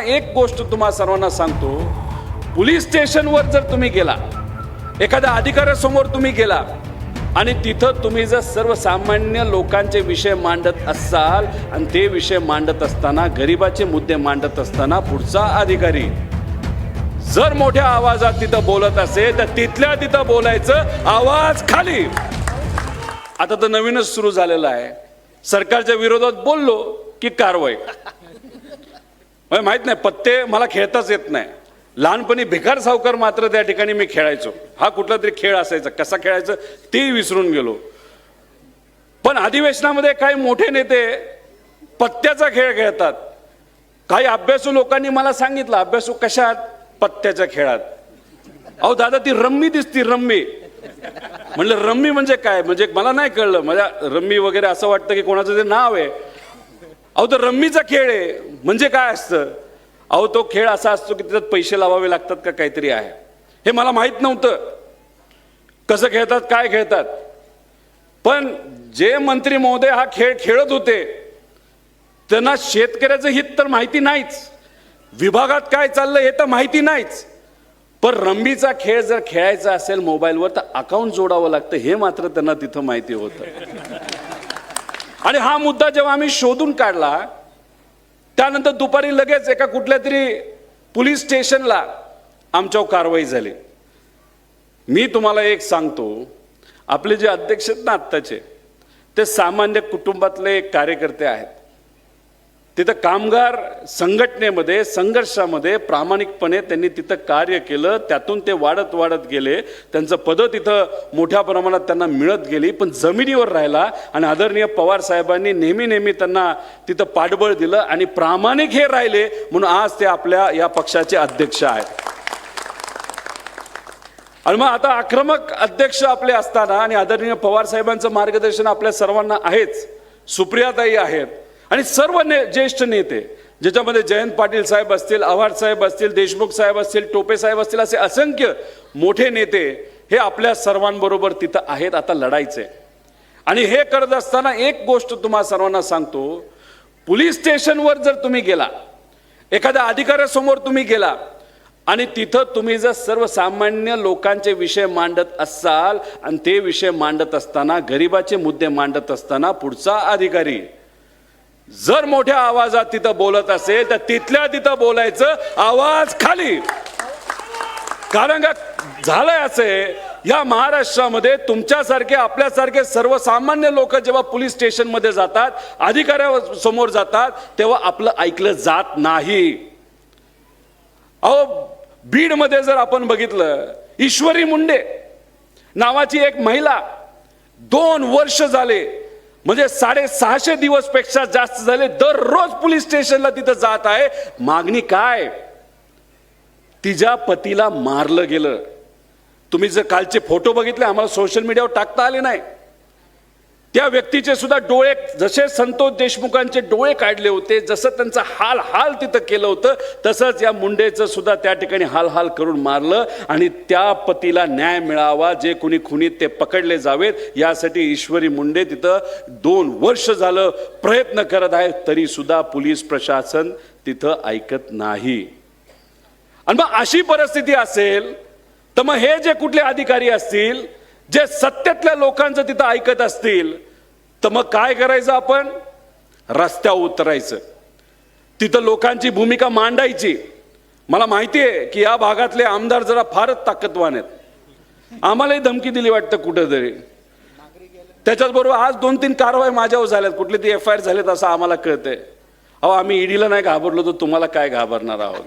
एक गोष्ट तुम्हा सर्वांना सांगतो. पोलीस स्टेशनवर जर तुम्ही गेला एखाद्या अधिकाऱ्यासमोर तुम्ही गेला आणि तिथं तुम्ही जर सर्वसामान्य लोकांचे विषय मांडत असाल आणि ते विषय मांडत असताना गरिबाचे मुद्दे मांडत असताना पुढचा अधिकारी जर मोठ्या आवाजात तिथं बोलत असेल तर तिथल्या तिथं बोलायचं आवाज खाली. आता तर नवीनच सुरू झालेलं आहे. सरकारच्या विरोधात बोललो की कारवाई. म्हणजे माहीत नाही पत्ते मला खेळताच येत नाही. लहानपणी भिकार सावकार मात्र त्या ठिकाणी मी खेळायचो. हा कुठला तरी खेळ असायचा. कसा खेळायचं ते विसरून गेलो. पण अधिवेशनामध्ये काही मोठे नेते पत्त्याचा खेळ खेळतात. काही अभ्यासू लोकांनी मला सांगितलं अभ्यासू कशात? पत्त्याच्या खेळात. अहो दादा ती रम्मी दिसती रम्मी. म्हणलं रम्मी म्हणजे काय? म्हणजे मला नाही कळलं. माझ्या रम्मी वगैरे असं वाटतं की कोणाचं ते नाव आहे. अहो तो रम्मीचा खेळ आहे. म्हणजे काय असतं? अहो तो खेळ असा असतो की त्याच्यात पैसे लावावे लागतात का काहीतरी आहे. हे मला माहीत नव्हतं. कसं खेळतात काय खेळतात? पण जे मंत्री महोदय हा खेळ खेळत होते त्यांना शेतकऱ्याचं हित तर माहिती नाहीच. विभागात काय चाललं हे तर माहिती नाहीच. पण रंबीचा खेळ जर खेळायचा असेल मोबाईलवर तर अकाउंट जोडावं लागतं. हे मात्र त्यांना तिथं माहिती होतं. आणि हा मुद्दा जेव्हा आम्ही शोधून काढला त्यानंतर दुपारी लगेच एका कुठल्या तरी पोलीस स्टेशनला आमच्यावर कारवाई झाली. मी तुम्हाला एक सांगतो आपले जे अध्यक्ष आहेत ना आत्ताचे ते सामान्य कुटुंबातले एक कार्यकर्ते आहेत. तिथं कामगार संघटनेमध्ये संघर्षामध्ये प्रामाणिकपणे त्यांनी तिथं कार्य केलं. त्यातून ते वाढत वाढत गेले. त्यांचं पदं तिथं मोठ्या प्रमाणात त्यांना मिळत गेली. पण जमिनीवर राहिला आणि आदरणीय पवार साहेबांनी नेहमी नेहमी त्यांना तिथं पाठबळ दिलं आणि प्रामाणिक हे राहिले म्हणून आज ते आपल्या या पक्षाचे अध्यक्ष आहेत. आणि मग आता आक्रमक अध्यक्ष आपले असताना आणि आदरणीय पवार साहेबांचं मार्गदर्शन आपल्या सर्वांना आहेच. सुप्रियाताई आहेत. आणि सर्व ने ज्येष्ठ नेते ज्याच्यामध्ये जयंत पाटील साहेब असतील आव्हाड साहेब असतील देशमुख साहेब असतील टोपे साहेब असतील असे असंख्य मोठे नेते हे आपल्या सर्वांबरोबर तिथं आहेत आता लढायचे. आणि हे करत असताना एक गोष्ट तुम्हा सर्वांना सांगतो पोलीस स्टेशनवर जर तुम्ही गेला एखाद्या अधिकाऱ्यासमोर तुम्ही गेला आणि तिथं तुम्ही जर सर्वसामान्य लोकांचे विषय मांडत असाल आणि ते विषय मांडत असताना गरिबाचे मुद्दे मांडत असताना पुढचा अधिकारी जर मोठ्या आवाजात तिथं बोलत असेल तर तिथल्या तिथं बोलायचं आवाज खाली. कारण का झालंय असे या महाराष्ट्रामध्ये तुमच्यासारखे आपल्यासारखे सर्वसामान्य लोक जेव्हा पोलीस स्टेशनमध्ये जातात अधिकाऱ्यासमोर जातात तेव्हा आपलं ऐकलं जात नाही. अहो बीडमध्ये जर आपण बघितलं ईश्वरी मुंडे नावाची एक महिला दोन वर्ष झाले म्हणजे साडेसहाशे दिवसपेक्षा जास्त झाले दररोज पोलीस स्टेशनला तिथं जात आहे. मागणी काय? तिच्या पतीला मारलं गेलं. तुम्ही जर कालचे फोटो बघितले आम्हाला सोशल मीडियावर टाकता आले नाही. त्या व्यक्तीचे सुद्धा डोळे जसे संतोष देशमुखांचे डोळे काढले होते जसं त्यांचं हाल हाल तिथं केलं होतं तसंच या मुंडेचं सुद्धा त्या ठिकाणी हाल हाल करून मारलं आणि त्या पतीला न्याय मिळावा जे कोणी खुनीत ते पकडले जावेत यासाठी ईश्वरी मुंडे तिथं दोन वर्ष झालं प्रयत्न करत आहे तरी सुद्धा पोलीस प्रशासन तिथं ऐकत नाही. आणि मग अशी परिस्थिती असेल तर मग हे जे कुठले अधिकारी असतील जे सत्तेतल्या लोकांचं तिथं ऐकत असतील तर मग काय करायचं आपण? रस्त्यावर उतरायचं. तिथं लोकांची भूमिका मांडायची. मला माहिती आहे की या भागातले आमदार जरा फारच ताकदवान आहेत. आम्हालाही धमकी दिली वाटतं कुठंतरी. त्याच्याचबरोबर आज दोन तीन कारवाई माझ्यावर झाल्यात. कुठली ती एफ आय आर झालेत असं आम्हाला कळतंय. अहो आम्ही ईडीला नाही घाबरलो तर तुम्हाला काय घाबरणार आहोत?